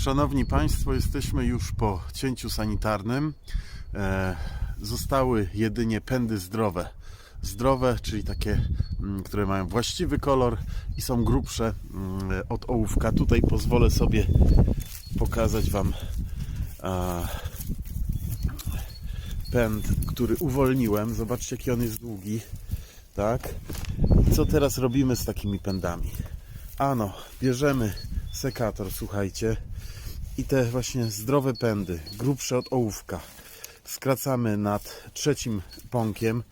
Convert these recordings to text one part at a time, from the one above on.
Szanowni Państwo, jesteśmy już po cięciu sanitarnym. E, zostały jedynie pędy zdrowe. Zdrowe, czyli takie, mm, które mają właściwy kolor i są grubsze mm, od ołówka. Tutaj pozwolę sobie pokazać Wam pęd, który uwolniłem. Zobaczcie, jaki on jest długi. Tak? I co teraz robimy z takimi pędami? Ano, bierzemy sekator, słuchajcie, i te właśnie zdrowe pędy, grubsze od ołówka, skracamy nad trzecim pąkiem.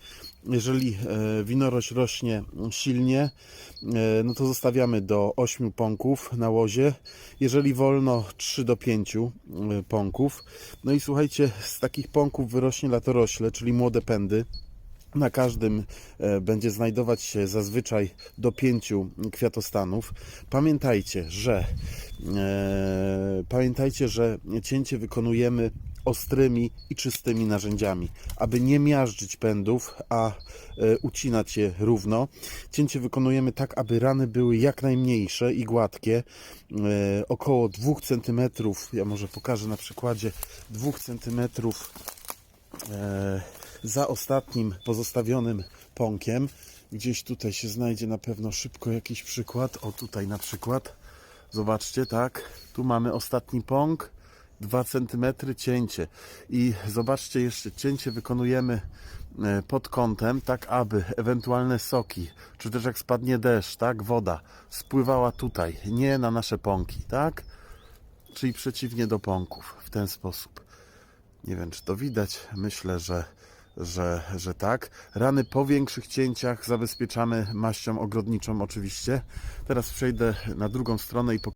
Jeżeli e, winorośl rośnie silnie, e, no to zostawiamy do 8 pąków na łozie. Jeżeli wolno, 3 do 5 e, pąków. No i słuchajcie, z takich pąków wyrośnie latorośle, czyli młode pędy. Na każdym e, będzie znajdować się zazwyczaj do pięciu kwiatostanów. Pamiętajcie, że e, pamiętajcie, że cięcie wykonujemy ostrymi i czystymi narzędziami, aby nie miażdżyć pędów, a e, ucinać je równo. Cięcie wykonujemy tak, aby rany były jak najmniejsze i gładkie, e, około 2 cm. Ja może pokażę na przykładzie 2 cm e, za ostatnim pozostawionym pąkiem. Gdzieś tutaj się znajdzie na pewno szybko jakiś przykład. O tutaj na przykład. Zobaczcie, tak. Tu mamy ostatni pąk. 2 cm cięcie. I zobaczcie, jeszcze cięcie wykonujemy e, pod kątem, tak aby ewentualne soki, czy też jak spadnie deszcz, tak, woda, spływała tutaj, nie na nasze pąki, tak? Czyli przeciwnie do pąków, w ten sposób. Nie wiem, czy to widać. Myślę, że, że, że tak. Rany po większych cięciach zabezpieczamy maścią ogrodniczą oczywiście. Teraz przejdę na drugą stronę i pokażę